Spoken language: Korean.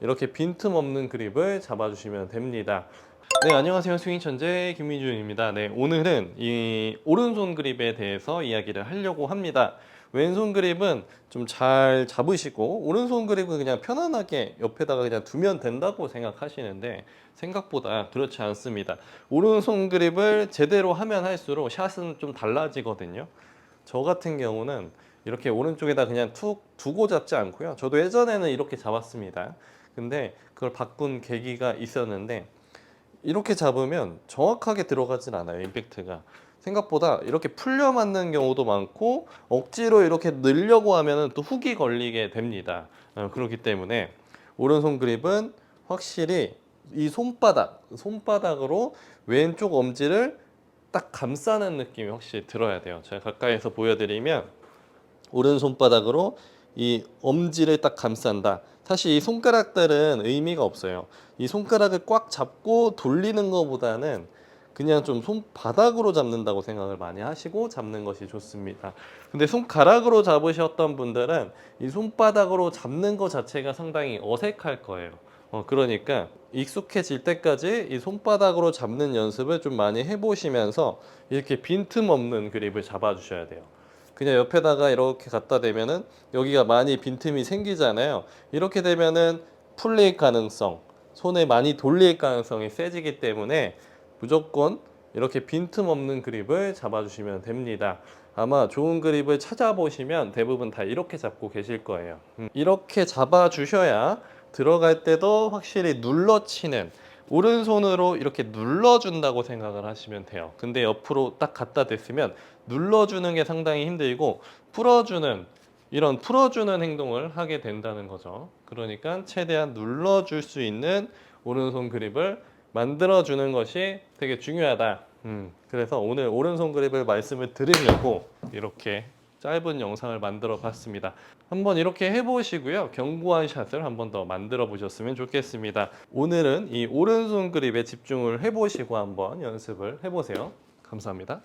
이렇게 빈틈없는 그립을 잡아주시면 됩니다. 네, 안녕하세요. 스윙 천재 김민준입니다. 네, 오늘은 이 오른손 그립에 대해서 이야기를 하려고 합니다. 왼손 그립은 좀 잘 잡으시고 오른손 그립은 그냥 편안하게 옆에다가 그냥 두면 된다고 생각하시는데 생각보다 그렇지 않습니다. 오른손 그립을 제대로 하면 할수록 샷은 좀 달라지거든요. 저 같은 경우는 이렇게 오른쪽에다 그냥 툭 두고 잡지 않고요. 저도 예전에는 이렇게 잡았습니다. 근데 그걸 바꾼 계기가 있었는데 이렇게 잡으면 정확하게 들어가진 않아요. 임팩트가. 생각보다 이렇게 풀려 맞는 경우도 많고 억지로 이렇게 늘려고 하면은 또 훅이 걸리게 됩니다. 어, 그렇기 때문에 오른손 그립은 확실히 이 손바닥, 손바닥으로 왼쪽 엄지를 딱 감싸는 느낌이 확실히 들어야 돼요. 제가 가까이서 보여드리면 오른 손바닥으로 이 엄지를 딱 감싼다. 사실 이 손가락들은 의미가 없어요. 이 손가락을 꽉 잡고 돌리는 것보다는 그냥 좀 손바닥으로 잡는다고 생각을 많이 하시고 잡는 것이 좋습니다. 근데 손가락으로 잡으셨던 분들은 이 손바닥으로 잡는 것 자체가 상당히 어색할 거예요. 어, 그러니까 익숙해질 때까지 이 손바닥으로 잡는 연습을 좀 많이 해보시면서 이렇게 빈틈 없는 그립을 잡아주셔야 돼요. 그냥 옆에다가 이렇게 갖다 대면은 여기가 많이 빈틈이 생기잖아요. 이렇게 되면은 풀릴 가능성, 손에 많이 돌릴 가능성이 세지기 때문에 무조건 이렇게 빈틈 없는 그립을 잡아주시면 됩니다. 아마 좋은 그립을 찾아보시면 대부분 다 이렇게 잡고 계실 거예요. 음, 이렇게 잡아주셔야 들어갈 때도 확실히 눌러치는 오른손으로 이렇게 눌러준다고 생각을 하시면 돼요. 근데 옆으로 딱 갖다 댔으면 눌러주는 게 상당히 힘들고 풀어주는 이런 풀어주는 행동을 하게 된다는 거죠. 그러니까 최대한 눌러줄 수 있는 오른손 그립을 만들어주는 것이 되게 중요하다. 음, 그래서 오늘 오른손 그립을 말씀을 드리려고 이렇게 짧은 영상을 만들어 봤습니다. 한번 이렇게 해보시고요. 견고한 샷을 한번 더 만들어 보셨으면 좋겠습니다. 오늘은 이 오른손 그립에 집중을 해보시고 한번 연습을 해보세요. 감사합니다.